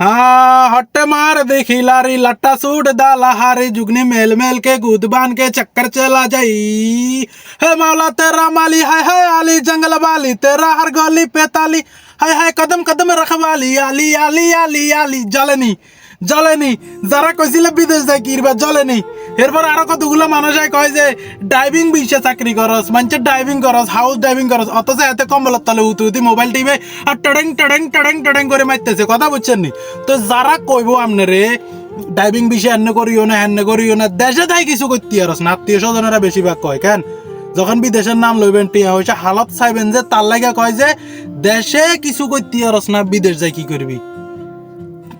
हाँ हट्टे मार देखी लारी लट्टा सूट डाला हारी जुगनी मेल मेल के गुदबान के चक्कर चला जाई हे मौला तेरा माली है है आली जंगल वाली तेरा हर गोली पेताली है है कदम कदम रखवाली आली आली आली आली जलनी जलनी जरा कोई जिले विदेश जाए जलनी এরপর আরও কতগুলো মানুষ কয় যে ড্রাইভিং বিষয়ে চাকরি করস মানুষের ড্রাইভিং করস হাউস ড্রাইভিং করস, অথচ এতে কম্বলের তলে উতু উতি মোবাইল টিমে আর টডেং টডেং টডেং টডেং করে মারতেছে, কথা বুঝছেন নি? তো যারা কইব আপনারে ড্রাইভিং বিষয়ে এন্ন করিও না হ্যান্ন করিও না, দেশে তাই কিছু করতে আরস না, আত্মীয় স্বজনেরা বেশিরভাগ কয়, কেন? যখন বিদেশের নাম লইবেন, টিয়া হয়েছে হালত চাইবেন যে, তার লাগে কয় যে, দেশে কিছু করতে আরস না, বিদেশ যাই কি করবি?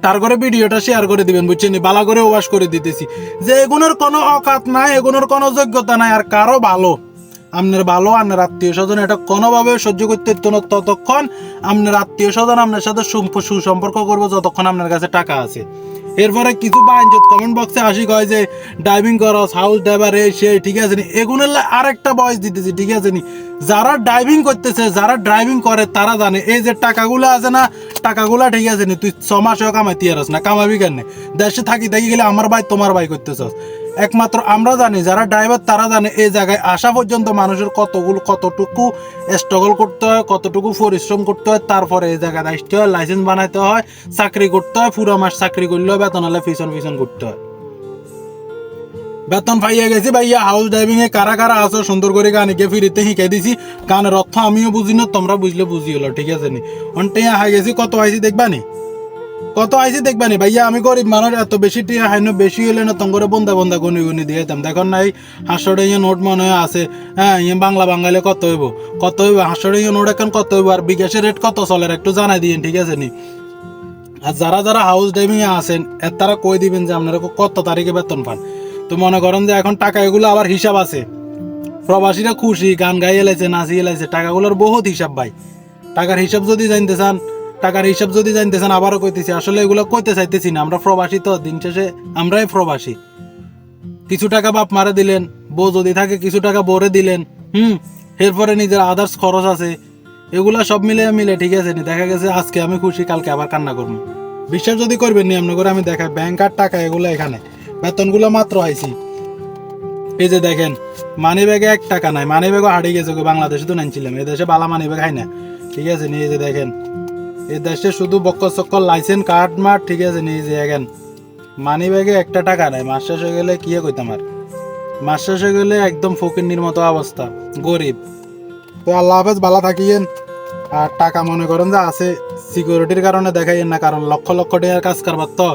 তার করে ভিডিওটা শেয়ার করে দিবেন, বুঝছেন? বালা করে ওয়াশ করে দিতেছি। যে এগুলোর কোনো অকাত নাই এগুলোর কোনো যোগ্যতা নাই, আর কারও ভালো? আপনার ভালো, আপনার আত্মীয় স্বজন, এটা কোনোভাবে সহ্য করতে ততক্ষণ আপনার আত্মীয় স্বজন আপনার সাথে সুসম্পর্ক করব যতক্ষণ আপনার কাছে টাকা আছে। এরপরে কিছু বাইঞ্জত কমেন্ট বক্সে আসি, কয় যে ড্রাইভিং করো হাউস ড্রাইভার এ সে ঠিক আছে নি? এগুলোর আরেকটা বয়স দিতেছি, ঠিক আছে নি? যারা ড্রাইভিং করতেছে, যারা ড্রাইভিং করে, তারা জানে, এই যে টাকাগুলো আছে না, টাকাগুলো ঠিক আছে নি, তুই ছ মাসেও কামাইতে পারস না, কামাবি কেন দেশে থাকি, দেখি গেলে আমার ভাই, তোমার ভাই করতেছস। একমাত্র আমরা জানি, যারা ড্রাইভার তারা জানে এই জায়গায় আসা পর্যন্ত মানুষের কতগুলো, কতটুকু স্ট্রাগল করতে হয়, কতটুকু পরিশ্রম করতে হয়, তারপরে এই জায়গায় আসতে হয় লাইসেন্স বানাইতে হয়, চাকরি করতে হয়, পুরো মাস চাকরি করলেও বেতন হলে ফিসন ফিসন করতে হয়। বেতন পাইয়া গেছি ভাইয়া হাউস ড্রাইভিং এ কারা কারা আছো, সুন্দর করে গান গানিকে ফিরিতে শিখাই দিছি। গানের অর্থ আমিও বুঝি না, তোমরা বুঝলে বুঝি হলো ঠিক আছে নি? অনটে হাই গেছি, কত আইছি দেখবা নি? কত আইছি দেখবা নি? ভাইয়া, আমি গরিব মানুষ, এত বেশি টিয়া হাইন বেশি হলে না তঙ্গরে বন্ধা বন্ধা গুনি গুনি দিয়ে দিতাম। দেখুন নাই হাঁসড়ে ইয়ে নোট মনে হয় আছে হ্যাঁ ইয়ে বাংলা বাঙালি কত হইব? কত হইব? হাঁসড়ে ইয়ে নোট এখন কত হইব? আর বিকাশের রেট কত চলে? একটু জানাই দিন ঠিক আছে নি? আর যারা যারা হাউস ড্রাইভিং এ আছেন, এর তারা কই দিবেন যে আপনারা কত তারিখে বেতন পান? তো মনে করেন যে এখন টাকা এগুলো আবার হিসাব আছে। প্রবাসীরা খুশি, গান গাই এলাইছে নাচি এলাইছে টাকাগুলোর বহুত হিসাব ভাই। টাকার হিসাব যদি জানতে চান টাকার হিসাব যদি জানতে চান আবারও কইতেছি, আসলে এগুলো কইতে চাইতেছি না। আমরা প্রবাসী তো, দিন শেষে আমরাই প্রবাসী। কিছু টাকা বাপ মারে দিলেন, বউ যদি থাকে কিছু টাকা বরে দিলেন, হুম, এরপরে নিজের আদার্স খরচ আছে, এগুলা সব মিলে মিলে ঠিক আছে নি? দেখা গেছে আজকে আমি খুশি, কালকে আবার কান্না করব। বিশ্বাস যদি করবেন নি আপনার করে আমি দেখাই ব্যাংক আর টাকা এগুলো এখানে। বেতনগুলো মাত্র আইছি। এই যে দেখেন মানি ব্যাগে এক টাকা নাই মানি ব্যাগও হারিয়ে গেছে বাংলাদেশে তো নাইছিলাম এই দেশে বালা মানি ব্যাগ হয় না। ঠিক আছে নি? এই যে দেখেন এই দেশে শুধু বক্ক চক্কর লাইসেন্স কার্ড মার ঠিক আছে নি এই যে দেখেন মানি ব্যাগে একটা টাকা নাই, মাস শেষ হয়ে গেলে কি কইতাম আর? মাস শেষ হয়ে গেলে একদম ফকিন্নির মতো অবস্থা, গরিব। তো আল্লাহ হাফেজ, ভালো থাকিয়েন। আর টাকা মনে করেন যে আছে সিকিউরিটির কারণে দেখাইয়েন না, কারণ লক্ষ লক্ষ টাকার কাজ করবার তো,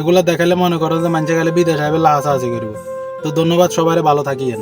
এগুলো দেখাইলে মনে করেন যে মানুষে গেলে বিদেশ আইবে লাহাসাহাসি করব। তো ধন্যবাদ সবাই ভালো থাকিয়েন।